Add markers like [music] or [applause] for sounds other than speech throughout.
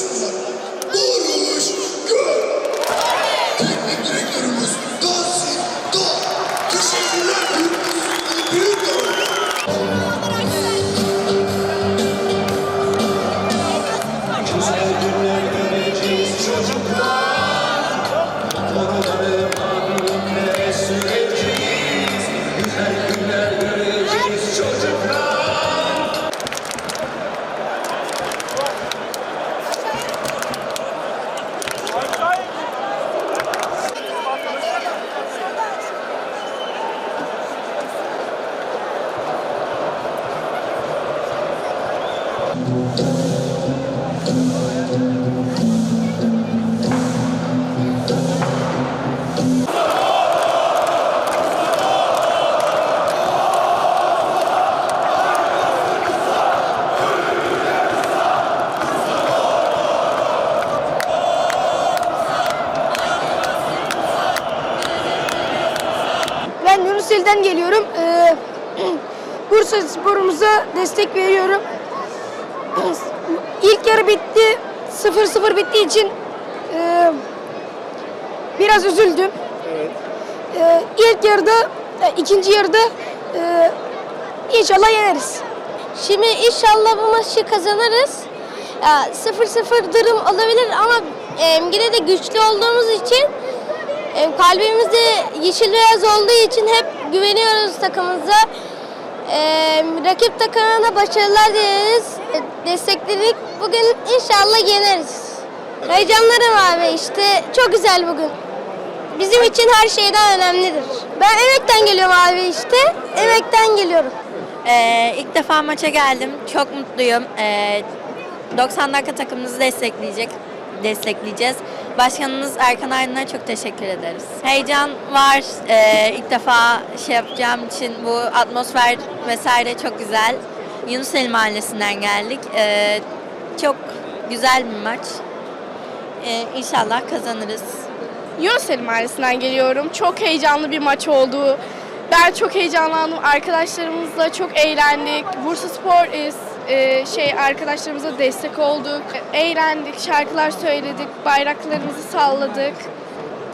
Deus. Ben Yunuseli'den geliyorum. Ee, [clears throat] Bursa sporumuza destek veriyorum. İlk yarı bitti. 0-0 bittiği için e, biraz üzüldüm. Ee, ilk yarıda, e, ikinci yarıda e, inşallah yeneriz. Şimdi inşallah bu maçı kazanırız. Ya, 0-0 durum olabilir ama e, yine de güçlü olduğumuz için e, kalbimizde yeşil beyaz olduğu için hep güveniyoruz takımımıza. E, rakip takımına başarılar dileriz. Destekledik. Bugün inşallah yeneriz. Heyecanlarım abi işte çok güzel bugün. Bizim için her şeyden önemlidir. Ben emekten geliyorum abi işte. Emekten geliyorum. Ee, ilk defa maça geldim. Çok mutluyum. Ee, 90 dakika takımımızı destekleyecek, destekleyeceğiz. Başkanımız Erkan Aydın'a çok teşekkür ederiz. Heyecan var. Ee, ilk defa şey yapacağım için bu atmosfer vesaire çok güzel. Yunuseli Mahallesi'nden geldik. Ee, çok güzel bir maç. Ee, inşallah kazanırız. Yunuseli Mahallesi'nden geliyorum. Çok heyecanlı bir maç oldu. Ben çok heyecanlandım. Arkadaşlarımızla çok eğlendik. Bursa Spor e, e, şey arkadaşlarımıza destek olduk. Eğlendik, şarkılar söyledik, bayraklarımızı salladık.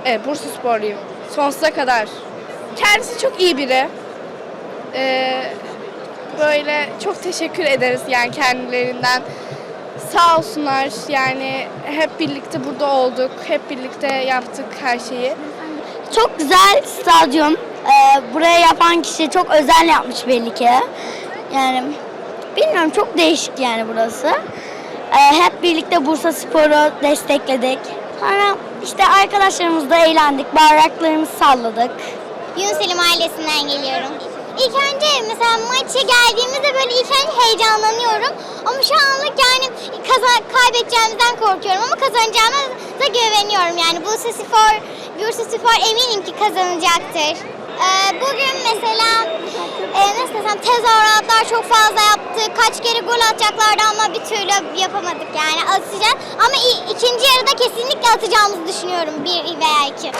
Evet, Bursa Sporluyum. Sonsuza kadar. Kendisi çok iyi biri. Ee, böyle çok teşekkür ederiz yani kendilerinden. Sağ olsunlar yani hep birlikte burada olduk. Hep birlikte yaptık her şeyi. Çok güzel stadyum. Ee, buraya yapan kişi çok özel yapmış belli ki. Yani bilmiyorum çok değişik yani burası. Ee, hep birlikte Bursa Spor'u destekledik. Sonra işte arkadaşlarımızla eğlendik, bayraklarımızı salladık. Yunuseli Mahallesi'nden geliyorum. İlk önce mesela maça geldiğimizde böyle ilk önce heyecanlanıyorum. Ama şu anlık yani kazan, kaybedeceğimizden korkuyorum ama kazanacağımıza güveniyorum. Yani Bursa Spor, Bursa Spor eminim ki kazanacaktır. Ee, bugün mesela e, nasıl desem tezahüratlar çok fazla. Kaç kere gol atacaklardı ama bir türlü yapamadık yani atacağız. Ama ikinci yarıda kesinlikle atacağımızı düşünüyorum bir veya iki.